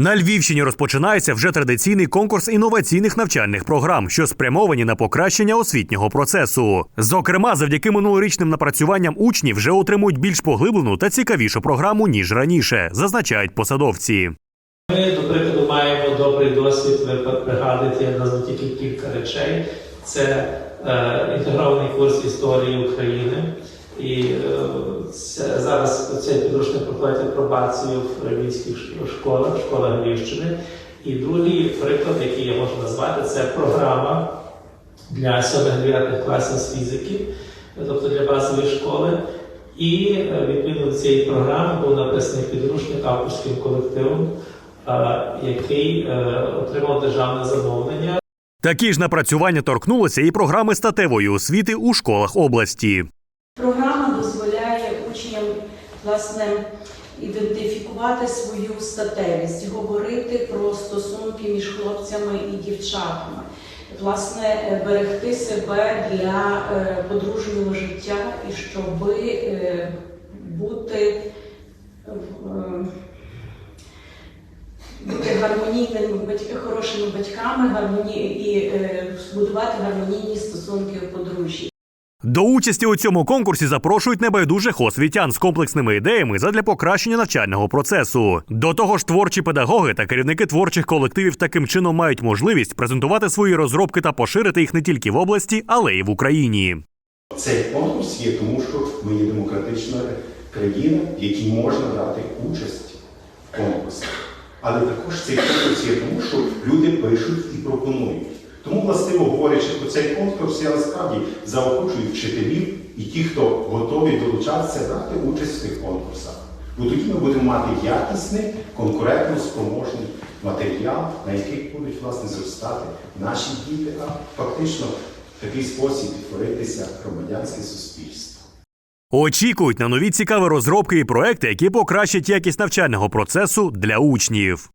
На Львівщині розпочинається вже традиційний конкурс інноваційних навчальних програм, що спрямовані на покращення освітнього процесу. Зокрема, завдяки минулорічним напрацюванням учні вже отримують більш поглиблену та цікавішу програму ніж раніше, зазначають посадовці. Ми, до прикладу, маємо добрий досвід. Ви пригадуєте, я тільки кілька речей. Це е, інтегрований курс історії України. І е, це, зараз цей підручник проходить апробацію в львівських школах, школах Львівщини. І другий приклад, який я можу назвати, це програма для 7-9 класів з фізики, тобто для базової школи. І е, відповідно до цієї програми був написаний підручник авторським колективом, е, який отримав державне замовлення. Такі ж напрацювання торкнулися і програми статевої освіти у школах області. Програма власне ідентифікувати свою статевість, говорити про стосунки між хлопцями і дівчатами, власне, е, берегти себе для е, подружнього життя і щоб бути е, бути гармонійними батьки, хорошими батьками, гармоні і е, збудувати гармонійні стосунки у подружжі. До участі у цьому конкурсі запрошують небайдужих освітян з комплексними ідеями задля покращення навчального процесу. До того ж, творчі педагоги та керівники творчих колективів таким чином мають можливість презентувати свої розробки та поширити їх не тільки в області, але й в Україні. Цей конкурс є тому, що ми є демократична країна, в якій можна брати участь в конкурсі. Але також цей конкурс є тому, що люди пишуть і пропонують. Тому, властиво говорячи про цей конкурс, я насправді заохочую вчителів і ті, хто готові долучатися, брати участь в цих конкурсах. Бо тоді ми будемо мати якісний, конкурентно спроможний матеріал, на яких будуть власне зростати наші діти, а фактично в такий спосіб творитися громадянське суспільство. Очікують на нові цікаві розробки і проекти, які покращать якість навчального процесу для учнів.